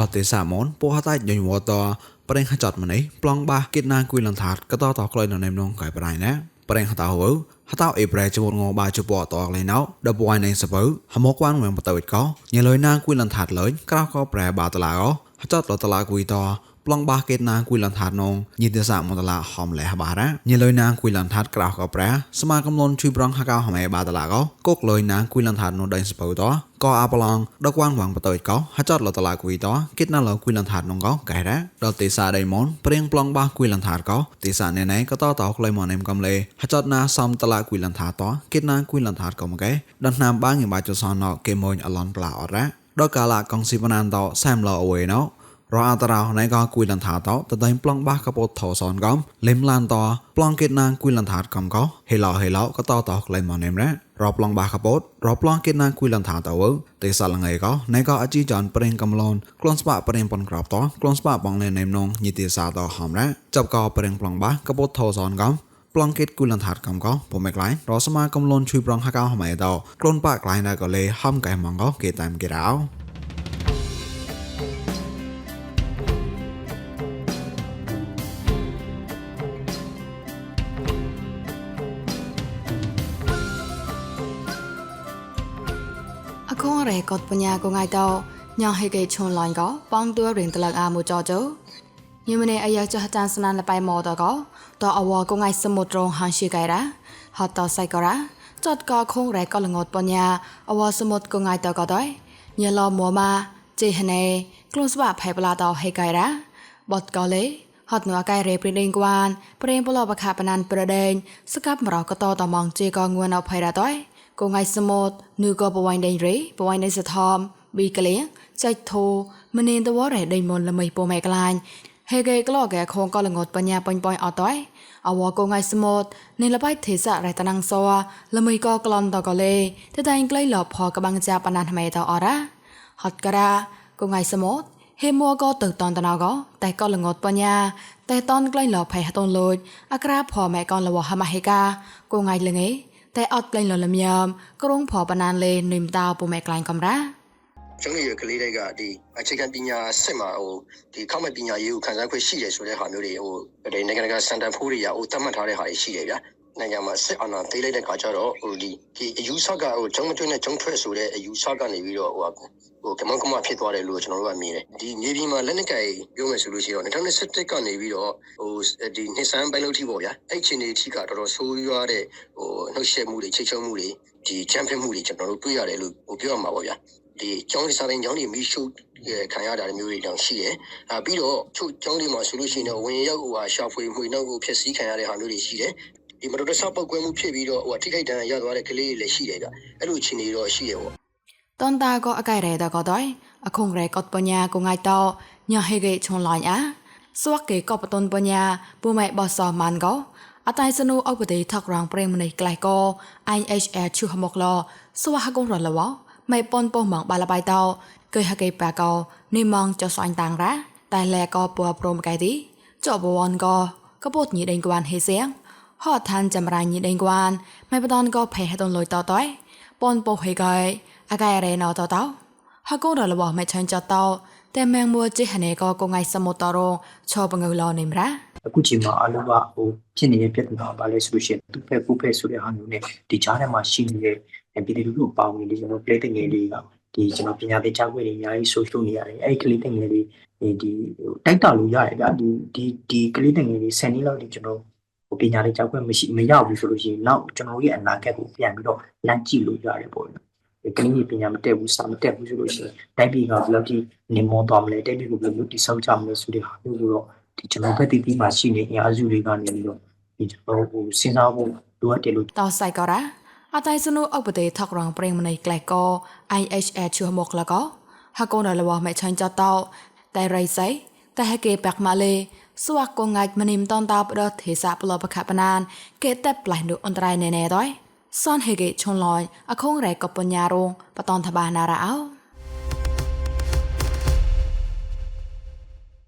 ដល់ទេសាមនពោះតែញញវតប្រេងហចតម្នេះប្លង់បាគិតណាគួយលន្ថាតក៏តតក្លុយនៅណេមនងកែប្រៃណាប្រេងហតោវហតោអេប្រែជួនងបាជពតអកលេណៅដបវ៉ៃណេសបើហមកវ៉ានវងបតវិតកោញលុយណាគួយលន្ថាតលើក្រៅក៏ប្រែបាតឡាកោហចតលតឡាគួយត ប្លង់បាកេតណាគួយលន្ថាតនងញិទសមតឡាហំលេះបារ៉ាញលុយណាគួយលន្ថាតក្រៅក៏ប្រែសមាកំលនជួយប្រងហកោហមេបាតឡាកោកុកលុយណាគួយលន្ថាតនងដៃសបើតក៏អាប្លង់ដកវ៉ាងវងបតវិតកោហចតលតឡាគួយតគិតណាលគួយលន្ថាតនងកោកែរ៉ាដល់ទេសាដៃមនព្រៀងប្លង់បាគួយលន្ថាតកោទេសាណែណៃក៏តតក្លៃមនអេមកំលេហចតណាសំតឡាគួយលន្ថាតគិតណាគួយលន្ថាតក៏មកែដល់ណាមបាងយបាចសនកេម៉ូនអឡនប្លាអរ៉ាដល់កាលាកងស៊ីបណានតសាមឡអវេណោ រអតរោណៃក៏គួយលន្ថាតតតែប្លង់បាសកពតថោសនកំលេមឡានតប្លង់កេតណាងគួយលន្ថាតកំក៏ហេឡោហេឡោក៏តតក្លែមមកនេមរ៉ារប្លង់បាសកពតរប្លង់កេតណាងគួយលន្ថាតអវទេសាលងៃក៏ណៃក៏អជីចានប្រេងកំឡនក្លនស្បាប្រេងប៉ុនក្របតក្លនស្បាបងណែនេមនងញីទេសាតហំរ៉ាចាប់ក៏ប្រេងប្លង់បាសកពតថោសនកំប្លង់កេតគូលន្ថាតកំក៏ពុំមេក្លាយរសមាកំលនជួយប្រងហកោហមៃតក្លនបាក់ក្លាយណាក៏លេហំកែម៉ងក៏គេតាមគេរោ គុងរេកតបញ្ញាកងៃតោញ៉ាហេកេឈុនឡាញ់កបងទួរិងតលកអាមូចោចោញិមនេអាយ៉ាចោះចានស្នានលបៃម៉ោតកតអវកងៃសមុទ្រងហានឈីកៃរ៉ាហតតសៃករ៉ាចតកខុងរេកលងតបញ្ញាអវសមុទ្រកងៃតកតោញិលមម៉ាចេហណេក្លូនស្វាផៃប្លាតោហេកៃរ៉ាបតកលេហត់នោះកែរេព្រិដេងគួនព្រេងពលបខបណានប្រដេងស្កាប់មរកតតមងជាកងួនអភ័យរ៉តោ កងៃសមតឬក៏បវៃដេងរេបវៃដេងសធំប៊ីក្លៀងចៃធូមនេនតវរេដេងមុនល្មីពុំឯក្លាញ់ហេកេក្លោកែខងក៏លងត់បញ្ញាបាញ់បាញ់អត់តើអវកងៃសមតនៃលបៃទេសៈរៃតណងសវល្មីក៏ក្លន់តកលេតតែងក្លៃលផកបាំងចាប់អណានម៉ែតអរ៉ាហតការ៉ាកងៃសមតហេមួក៏ទៅតនតណកតែក៏លងត់បញ្ញាតែតនក្លែងលផៃហតនលូចអក្រាផមែកនលវហមហេកាគងៃលងឯ តែអត់ប្លែងលលមៀមក្រុងផលបណានលេនឹមតាពុំឯក្លែងកំរ៉ាကျွန်တော်ရကလေးတွေကဒီအခြေခံပညာစစ်မှာဟိုဒီခောက်မဲ့ပညာရေးကိုခန်းစားခွင့်ရှိတယ်ဆိုတဲ့ဟာမျိုးတွေဟိုဒီနိုင်ငံကစန်တန်ဖိုးတွေရဟိုသတ်မှတ်ထားတဲ့ဟာတွေရှိတယ်ဗျာ နိုင်ငံမှာစစ်အာဏာသိမ်းလိုက်တဲ့ခါကျတော့ဟိုဒီဒီအယူဆကဟိုဂျုံမတွင်းနဲ့ဂျုံထွက်ဆိုတဲ့အယူဆကနေပြီးတော့ဟိုဟိုကမန်ကမဖြစ်သွားတယ်လို့ကျွန်တော်တို့ကမြင်တယ်ဒီမြေပြင်မှာလက်နက်ကင်ပြောမယ်ဆိုလို့ရှိရင်တော့2017ကနေပြီးတော့ဟိုဒီနှစ်ဆန်းပိုင်းလို့ထိပေါ့ဗျာအဲ့ချိန်တွေထိကတော်တော်ဆိုးရွားတဲ့ဟိုနှုတ်ဆက်မှုတွေချိတ်ချုံမှုတွေဒီချမ်းဖက်မှုတွေကျွန်တော်တို့တွေ့ရတယ်လို့ဟိုပြောရမှာပေါ့ဗျာဒီကျောင်းဒီစာသင်ကျောင်းတွေမိရှုခံရတာမျိုးတွေတောင်ရှိတယ်။အာပြီးတော့ချုပ်ကျောင်းတွေမှာဆိုလို့ရှိရင်တော့ဝင်ရောက်ဟိုဟာရှာဖွေမှုနောက်ကိုဖျက်ဆီးခံရတဲ့ဟာမျိုးတွေရှိတယ်။ ဒီမတော်တဆပောက်ကွဲမှုဖြစ်ပြီးတော့ဟိုထိခိုက်ဒဏ်ရာရသွားတဲ့ကလေးတွေလည်းရှိတယ်ဗျအဲ့လိုအခြေအနေတော့ရှိတယ်ပေါ့តនតាក៏អកៃរ៉េតក៏ដោយអខងរ៉េក៏បញ្ញាក៏ងាយតោញ៉ាហេកេឈុនឡាញ់អាសួកគេក៏បតនបញ្ញាពូម៉ែបោះសោះម៉ានក៏អតៃសនុអបទេថករងប្រេងម្នេះក្លេះក៏ IHR ឈុហមកឡសួហកងរលវម៉ែប៉ុនប៉ុម៉ងបាលបៃតោគេហកេបាកោនិមងចសាញ់តាំងរ៉ាតែលែក៏ពួរព្រមកៃទីចបវនក៏កពុតញីដេងក្បានហេសៀង รมไกดิจอบวอนก็ก็ปดหนีเดงกวนเฮเสียงฮอดทันจำรายหนีเดงกวนไม่ปตอนก็เพให้ตนลอยต่อต้อยปนปเฮกอยอากายเรนอต่อเตาฮะกงรอลวไม่เชิญจอเตาแต่แมงมัวจิหเนก็กงไงสมุตรองชอบงือรอนิมระ အခုချိန်မှာအလုံးကဟိုဖြစ်နေတဲ့ပြဿနာဘာလဲဆိုလို့ရှိရင်သူ့ဖက်ကိုဖက်ဆိုတဲ့ဟာမျိုးနဲ့ဒီကြားထဲမှာရှိနေတဲ့ပြည်သူလူထုပေါင်းနေလို့ကျွန်တော် play တဲ့ငယ်လေးကဒီကျွန်တော်ပညာသင်ကြားခွင့်တွေအများကြီးဆိုရှုံနေရတယ်အဲ့ဒီကလေးတဲ့ငယ်လေးဒီတိုက်တာလို့ရတယ်ဗျာဒီဒီဒီကလေးတဲ့ငယ်လေး10နှစ်လောက်ဒီကျွန်တော် ဟိုပညာရေးကြောက်ခွင့်မရှိမရဘူးဆိုလို့ရှိရင်နောက်ကျွန်တော်ရဲ့အနာဂတ်ကိုပြန်ပြီးတော့လမ်းကြည့်လို့ရတယ်ပေါ့နော်ကင်းကြီးပညာမတက်ဘူးစာမတက်ဘူးဆိုလို့ရှိရင်တိုက်ပြီးကဘယ်လောက်ထိနေမောသွားမလဲတိုက်ပြီးကိုဘယ်လိုတိဆောက်ကြမလဲဆိုတဲ့ဟာမျိုးကိုတော့ဒီကျွန်တော်ဖက်တီးပြီးမှရှိနေအင်အားစုတွေကနေပြီးတော့ဒီကျွန်တော်ကိုစဉ်းစားဖို့လိုအပ်တယ်လို့တောက်ဆိုင်ကောတာအတိုင်းစနုအုပ်ပဒေထောက်ရောင်ပြိမနေကလကော IHH ချမောကလကောဟကောနလဝမဲချိုင်းကြတော့တိုင်ရိုက်ဆိုင်တဟကေပက်မလေး ស្វាគងងាច់មនីមតនតោបដោះទេសៈប្លបខបណានគេតេប្លៃនុអន្តរៃណេណេតយសនហេកេឈុនឡយអខងរែកបញ្ញារងបតនតបាណារ៉ោ